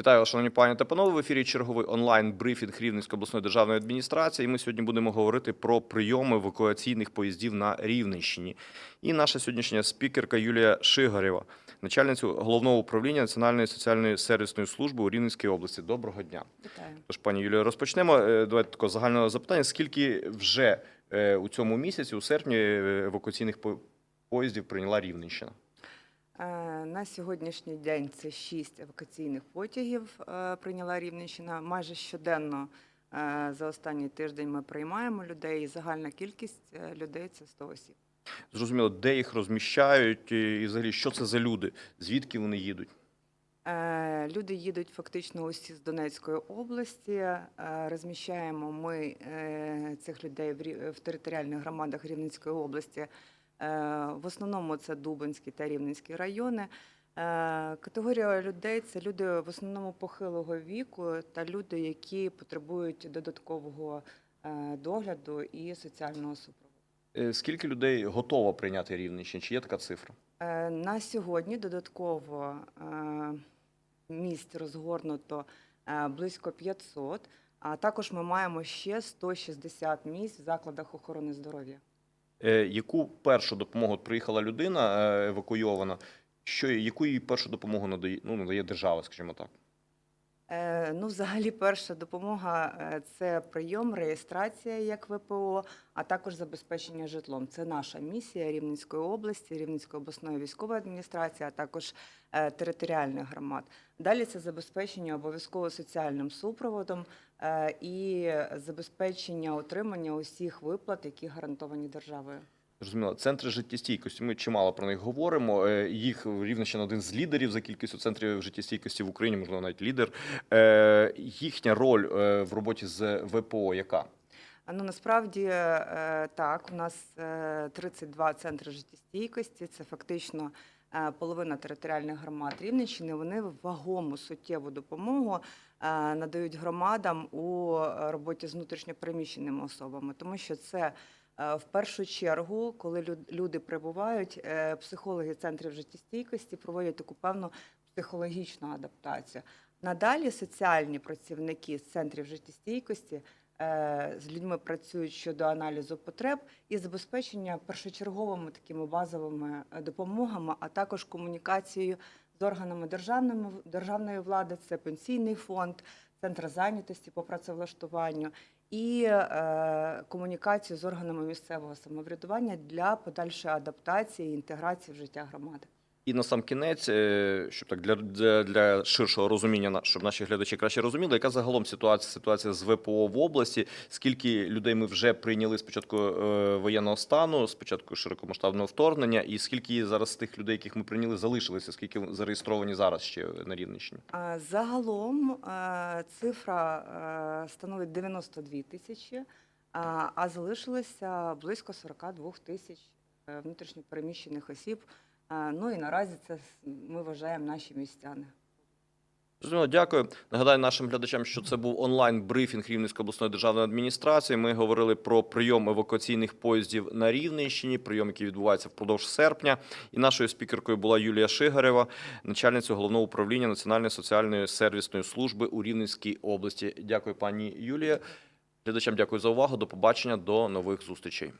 Вітаю шановні пані та панове. В ефірі черговий онлайн брифінг Рівненської обласної державної адміністрації. Ми сьогодні будемо говорити про прийом евакуаційних поїздів на Рівненщині. І наша сьогоднішня спікерка Юлія Шигарєва, начальницю головного управління Національної соціальної сервісної служби у Рівненській області. Доброго дня. Вітаю. Тож, пані Юлію, розпочнемо. Е, Давайте такого загального запитання. Скільки вже е, у цьому місяці, у серпні, е, евакуаційних поїздів прийняла Рівненщина? Е, На сьогоднішній день це шість евакуаційних потягів е, прийняла Рівненщина. Майже щоденно е, за останній тиждень ми приймаємо людей. і Загальна кількість людей це 100 осіб. Зрозуміло, де їх розміщають, і взагалі, що це за люди, звідки вони їдуть? Люди їдуть фактично усі з Донецької області. Розміщаємо ми цих людей в територіальних громадах Рівненської області. Е, В основному це Дубинський та Рівненський райони. Е, Категорія людей це люди в основному похилого віку та люди, які потребують додаткового е, догляду і соціального супроводу. Скільки людей готово прийняти Рівненщину? Чи є така цифра? На сьогодні додатково місць розгорнуто близько 500, а також ми маємо ще 160 місць в закладах охорони здоров'я. Е, Яку першу допомогу приїхала людина е, евакуйована? Що яку їй першу допомогу надає, ну, надає держава, скажімо так? Е, Ну, взагалі, перша допомога е, це прийом, реєстрація як ВПО, а також забезпечення житлом. Це наша місія Рівненської області, Рівненської обласної військової адміністрації, а також е, територіальних громад. Далі це забезпечення обов'язково соціальним супроводом і забезпечення отримання усіх виплат, які гарантовані державою. Зрозуміло, центри життєстійкості. Ми чимало про них говоримо. Е, Їх Рівненщина один з лідерів за кількістю центрів життєстійкості в Україні, можливо, навіть лідер. Е, Їхня роль е, в роботі з ВПО яка? Ну насправді так, у нас е, 32 центри життєстійкості. Це фактично половина територіальних громад Рівненщини. Вони вагому суттєву допомогу надають громадам у роботі з внутрішньопереміщеними особами, тому що це. Е, В першу чергу, коли люди прибувають, е, психологи центрів життєстійкості проводять таку певну психологічну адаптацію. Надалі соціальні працівники з центрів життєстійкості е, з людьми працюють щодо аналізу потреб і забезпечення першочерговими такими базовими допомогами, а також комунікацією з органами державної влади, це пенсійний фонд, центр зайнятості по працевлаштуванню і е, комунікацію з органами місцевого самоврядування для подальшої адаптації і інтеграції в життя громади. І на сам кінець, е, щоб так для, для, для ширшого розуміння, щоб наші глядачі краще розуміли, яка загалом ситуація ситуація з ВПО в області? Скільки людей ми вже прийняли з початку е, воєнного стану, з початку широкомасштабного вторгнення, і скільки зараз тих людей, яких ми прийняли, залишилися? Скільки зареєстровані зараз ще на Рівненщині? Загалом е, цифра становить 92 тисячі, а залишилося близько 42 тисяч внутрішньопереміщених осіб. Ну і наразі це ми вважаємо наші містяни. Зрозуміло, дякую. Нагадаю нашим глядачам, що це був онлайн брифінг Рівненської обласної державної адміністрації. Ми говорили про прийом евакуаційних поїздів на Рівненщині, прийом, який відбувається впродовж серпня. І нашою спікеркою була Юлія Шигарева, начальниця головного управління Національної соціальної сервісної служби у Рівненській області. Дякую, пані Юлія. Глядачам дякую за увагу. До побачення, до нових зустрічей.